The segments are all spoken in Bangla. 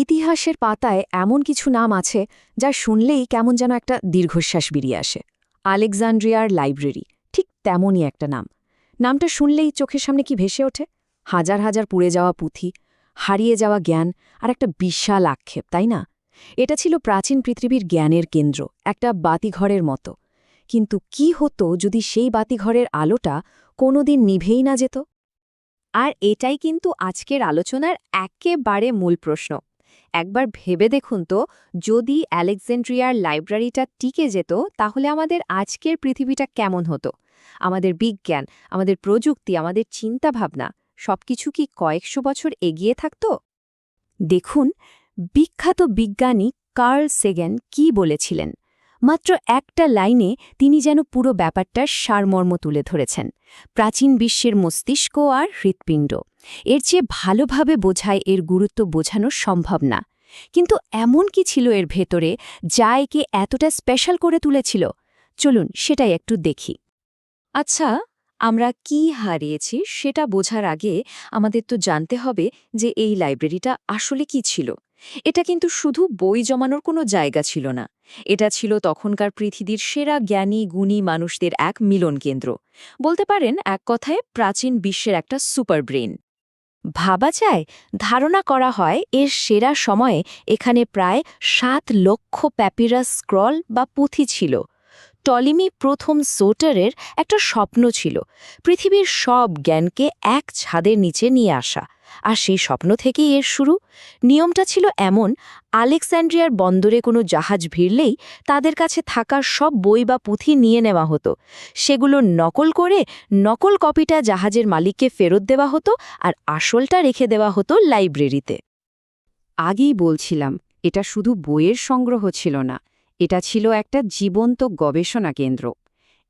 ইতিহাসের পাতায় এমন কিছু নাম আছে যা শুনলেই কেমন যেন একটা দীর্ঘশ্বাস বেরিয়ে আসে। আলেকজান্ড্রিয়ার লাইব্রেরি, ঠিক তেমনই একটা নাম। নামটা শুনলেই চোখের সামনে কি ভেসে ওঠে? হাজার হাজার পুড়ে যাওয়া পুঁথি, হারিয়ে যাওয়া জ্ঞান আর একটা বিশাল আক্ষেপ, তাই না? এটা ছিল প্রাচীন পৃথিবীর জ্ঞানের কেন্দ্র, একটা বাতিঘরের মতো। কিন্তু কি হতো যদি সেই বাতিঘরের আলোটা কোনোদিন নিভেই না যেত? আর এটাই কিন্তু আজকের আলোচনার একেবারে মূল প্রশ্ন। একবার ভেবে দেখুন তো, যদি আলেকজান্ড্রিয়ার লাইব্রেরিটা টিকে যেত, তাহলে আমাদের আজকের পৃথিবীটা কেমন হতো? আমাদের বিজ্ঞান, আমাদের প্রযুক্তি, আমাদের চিন্তাভাবনা, সবকিছু কি কয়েকশো বছর এগিয়ে থাকত? দেখুন, বিখ্যাত বিজ্ঞানী কার্ল সেগেন কি বলেছিলেন? মাত্র একটা লাইনে তিনি যেন পুরো ব্যাপারটার সারমর্ম তুলে ধরেছেন, প্রাচীন বিশ্বের মস্তিষ্ক আর হৃৎপিণ্ড। এর চেয়ে ভালোভাবে বোঝায় এর গুরুত্ব বোঝানো সম্ভব না। কিন্তু এমন কি ছিল এর ভেতরে যা একে এতটা স্পেশাল করে তুলেছিল? চলুন সেটাই একটু দেখি। আচ্ছা আমরা কি হারিয়েছি সেটা বোঝার আগে আমাদের তো জানতে হবে যে এই লাইব্রেরিটা আসলে কি ছিল। এটা কিন্তু শুধু বই জমানোর কোনো জায়গা ছিল না। এটা ছিল তখনকার পৃথিবীর সেরা জ্ঞানী, গুণী মানুষদের এক মিলন কেন্দ্র বলতে পারেন, এক কথায় প্রাচীন বিশ্বের একটা সুপার ব্রেন ভাবা যায়, ধারণা করা হয় এর সেরা সময়ে এখানে প্রায় সাত লক্ষ প্যাপিরাস স্ক্রল বা পুঁথি ছিল। টলিমি প্রথম সোটারের একটা স্বপ্ন ছিল, পৃথিবীর সব জ্ঞানকে এক ছাদের নিচে নিয়ে আসা। আর সেই স্বপ্ন থেকেই এর শুরু। নিয়মটা ছিল এমন আলেকস্যান্ড্রিয়ার বন্দরে কোনো জাহাজ ভিড়লেই তাদের কাছে থাকা সব বই বা পুঁথি নিয়ে নেওয়া হতো। সেগুলো নকল করে নকল কপিটা জাহাজের মালিককে ফেরত দেওয়া হতো আর আসলটা রেখে দেওয়া হতো লাইব্রেরিতে। আগেই বলছিলাম, এটা শুধু বইয়ের সংগ্রহ ছিল না। এটা ছিল একটা জীবন্ত গবেষণা কেন্দ্র।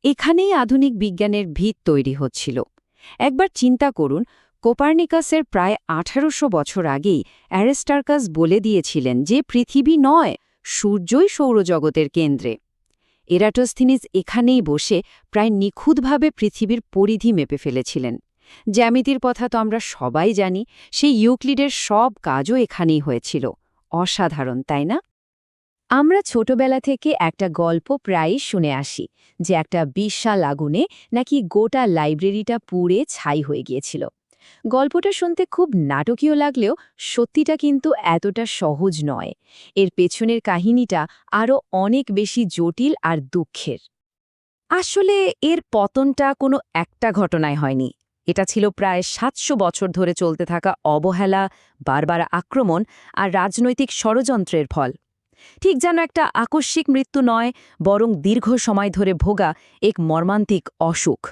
এখানেই আধুনিক বিজ্ঞানের ভিত তৈরি হচ্ছিল। একবার চিন্তা করুন, কোপার্নিকাসের প্রায় আঠারোশো বছর আগেই অ্যারেস্টার্কাস বলে দিয়েছিলেন যে পৃথিবী নয়, সূর্যই সৌরজগতের কেন্দ্রে। এরাটোস্থিনিস এখানেই বসে প্রায় নিখুঁতভাবে পৃথিবীর পরিধি মেপে ফেলেছিলেন। জ্যামিতির কথা তো আমরা সবাই জানি, সেই ইউক্লিডের সব কাজও এখানেই হয়েছিল। অসাধারণ, তাই না? আমরা ছোটবেলা থেকে একটা গল্প প্রায়ই শুনে আসি, যে একটা বিশাল আগুনে নাকি গোটা লাইব্রেরিটা পুড়ে ছাই হয়ে গিয়েছিল। গল্পটা শুনতে খুব নাটকীয় লাগলেও সত্যিটা কিন্তু এতটা সহজ নয়। এর পেছনের কাহিনীটা আরও অনেক বেশি জটিল আর দুঃখের। আসলে এর পতনটা কোনো একটা ঘটনায় হয়নি। এটা ছিল প্রায় সাতশো বছর ধরে চলতে থাকা অবহেলা, বারবার আক্রমণ আর রাজনৈতিক ষড়যন্ত্রের ফল। ঠিক যেন একটা আকস্মিক মৃত্যু নয়, বরং দীর্ঘ সময় ধরে ভোগা এক মর্মান্তিক অসুখ।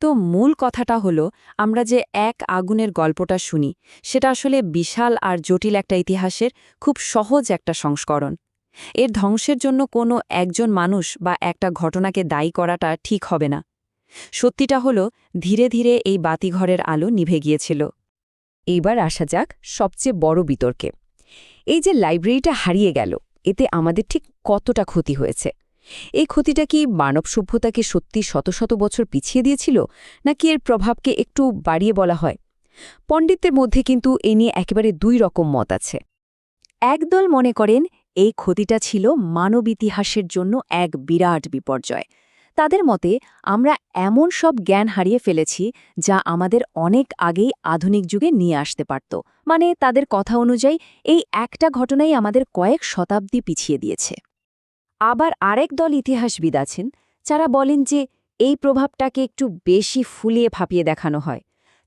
তো মূল কথাটা হলো, আমরা যে এক আগুনের গল্পটা শুনি, সেটা আসলে বিশাল আর জটিল একটা ইতিহাসের খুব সহজ একটা সংস্করণ। এর ধ্বংসের জন্য কোনো একজন মানুষ বা একটা ঘটনাকে দায়ী করাটা ঠিক হবে না। সত্যিটা হলো, ধীরে ধীরে এই বাতিঘরের আলো নিভে গিয়েছিল। এইবার আসা যাক সবচেয়ে বড় বিতর্কে। এই যে লাইব্রেরিটা হারিয়ে গেল, এতে আমাদের ঠিক কতটা ক্ষতি হয়েছে? এই ক্ষতিটা কি মানব সভ্যতাকে সত্যি শত শত বছর পিছিয়ে দিয়েছিল, নাকি এর প্রভাবকে একটু বাড়িয়ে বলা হয়? পণ্ডিতদের মধ্যে কিন্তু এ নিয়ে একেবারে দুই রকম মত আছে। একদল মনে করেন, এই ক্ষতিটা ছিল মানব ইতিহাসের জন্য এক বিরাট বিপর্যয়। তাদের মতে, আমরা এমন সব জ্ঞান হারিয়ে ফেলেছি যা আমাদের অনেক আগেই আধুনিক যুগে নিয়ে আসতে পারত। মানে তাদের কথা অনুযায়ী, এই একটা ঘটনাই আমাদের কয়েক শতাব্দী পিছিয়ে দিয়েছে। আবার আরেক দল ইতিহাসবিদ আছেন, যারা বলেন যে, এই প্রভাবটাকে একটু বেশি ফুলিয়ে ফাঁপিয়ে দেখানো হয়।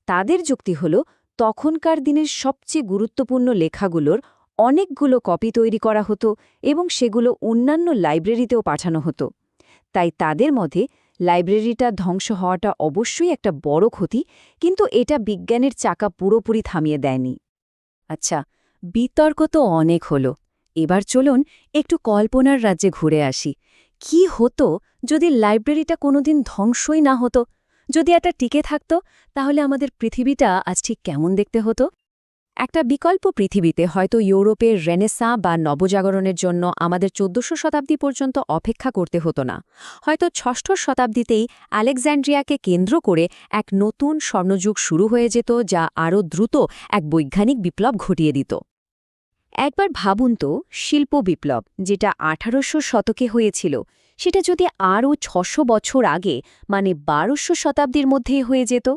তাদের যুক্তি হল, তখনকার দিনের সবচেয়ে গুরুত্বপূর্ণ লেখাগুলোর অনেকগুলো কপি তৈরি করা হতো এবং সেগুলো অন্যান্য লাইব্রেরিতেও পাঠানো হতো। তাই তাদের মধ্যে লাইব্রেরিটা ধ্বংস হওয়াটা অবশ্যই একটা বড় ক্ষতি, কিন্তু এটা বিজ্ঞানের চাকা পুরোপুরি থামিয়ে দেয়নি। আচ্ছা বিতর্ক তো অনেক হলো। এবার চলুন একটু কল্পনার রাজ্যে ঘুরে আসি। কি হতো যদি লাইব্রেরিটা কোনোদিন ধ্বংসই না হতো? যদি এটা টিকে থাকত, তাহলে আমাদের পৃথিবীটা আজ ঠিক কেমন দেখতে হতো? একটা বিকল্প পৃথিবীতে হয়তো ইউরোপের রেনেসা বা নবজাগরণের জন্য আমাদের চোদ্দশো শতাব্দী পর্যন্ত অপেক্ষা করতে হতো না। হয়তো ষষ্ঠ শতাব্দীতেই আলেকজান্ড্রিয়াকে কেন্দ্র করে এক নতুন স্বর্ণযুগ শুরু হয়ে যেত, যা আরও দ্রুত এক বৈজ্ঞানিক বিপ্লব ঘটিয়ে দিত। একবার ভাবুন তো, শিল্প বিপ্লব, যেটা আঠারোশো শতকে হয়েছিল, সেটা যদি আরও ছশো বছর আগে মানে বারোশো শতাব্দীর মধ্যেই হয়ে যেত।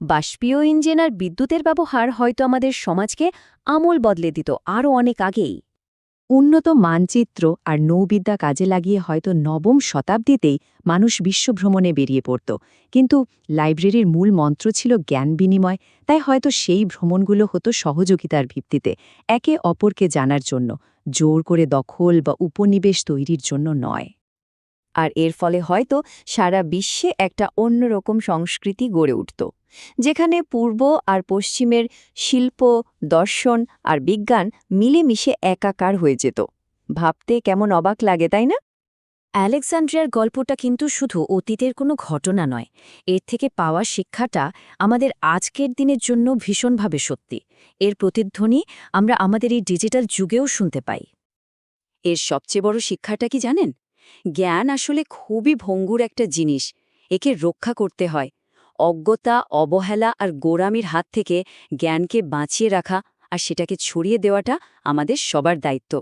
বাষ্পীয় ইঞ্জিন আর বিদ্যুতের ব্যবহার হয়তো আমাদের সমাজকে আমূল বদলে দিত আরও অনেক আগেই। উন্নত মানচিত্র আর নৌবিদ্যা কাজে লাগিয়ে হয়তো নবম শতাব্দীতেই মানুষ বিশ্বভ্রমণে বেরিয়ে পড়ত। কিন্তু লাইব্রেরির মূল মন্ত্র ছিল জ্ঞান বিনিময়, তাই হয়তো সেই ভ্রমণগুলো হতো সহযোগিতার ভিত্তিতে, একে অপরকে জানার জন্য, জোর করে দখল বা উপনিবেশ তৈরির জন্য নয়। আর এর ফলে হয়তো সারা বিশ্বে একটা অন্যরকম সংস্কৃতি গড়ে উঠত। যেখানে পূর্ব আর পশ্চিমের শিল্প, দর্শন আর বিজ্ঞান মিলেমিশে একাকার হয়ে যেত। ভাবতে কেমন অবাক লাগে, তাই না? অ্যালেকজান্ড্রিয়ার গল্পটা কিন্তু শুধু অতীতের কোনো ঘটনা নয়। এর থেকে পাওয়া শিক্ষাটা আমাদের আজকের দিনের জন্য ভীষণভাবে সত্যি। এর প্রতিধ্বনি আমরা আমাদের এই ডিজিটাল যুগেও শুনতে পাই। এর সবচেয়ে বড় শিক্ষাটা কি জানেন? জ্ঞান আসলে খুবই ভঙ্গুর একটা জিনিস। একে রক্ষা করতে হয় অজ্ঞতা, অবহেলা আর গোরামির হাত থেকে জ্ঞানকে বাঁচিয়ে রাখা আর সেটাকে ছড়িয়ে দেওয়াটা আমাদের সবার দায়িত্ব।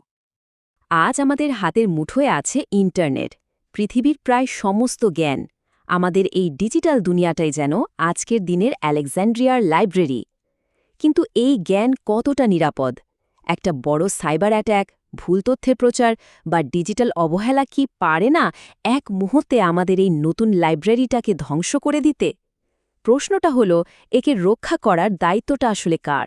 আজ আমাদের হাতের মুঠোয় আছে ইন্টারনেট, পৃথিবীর প্রায় সমস্ত জ্ঞান। আমাদের এই ডিজিটাল দুনিয়াটাই যেন আজকের দিনের আলেকজান্ড্রিয়ার লাইব্রেরি। কিন্তু এই জ্ঞান কতটা নিরাপদ? একটা বড় সাইবার অ্যাট্যাক ভুল তথ্যের প্রচার বা ডিজিটাল অবহেলা কি পারে না এক মুহূর্তে আমাদের এই নতুন লাইব্রেরিটাকে ধ্বংস করে দিতে? প্রশ্নটা হলো একে রক্ষা করার দায়িত্বটা আসলে কার?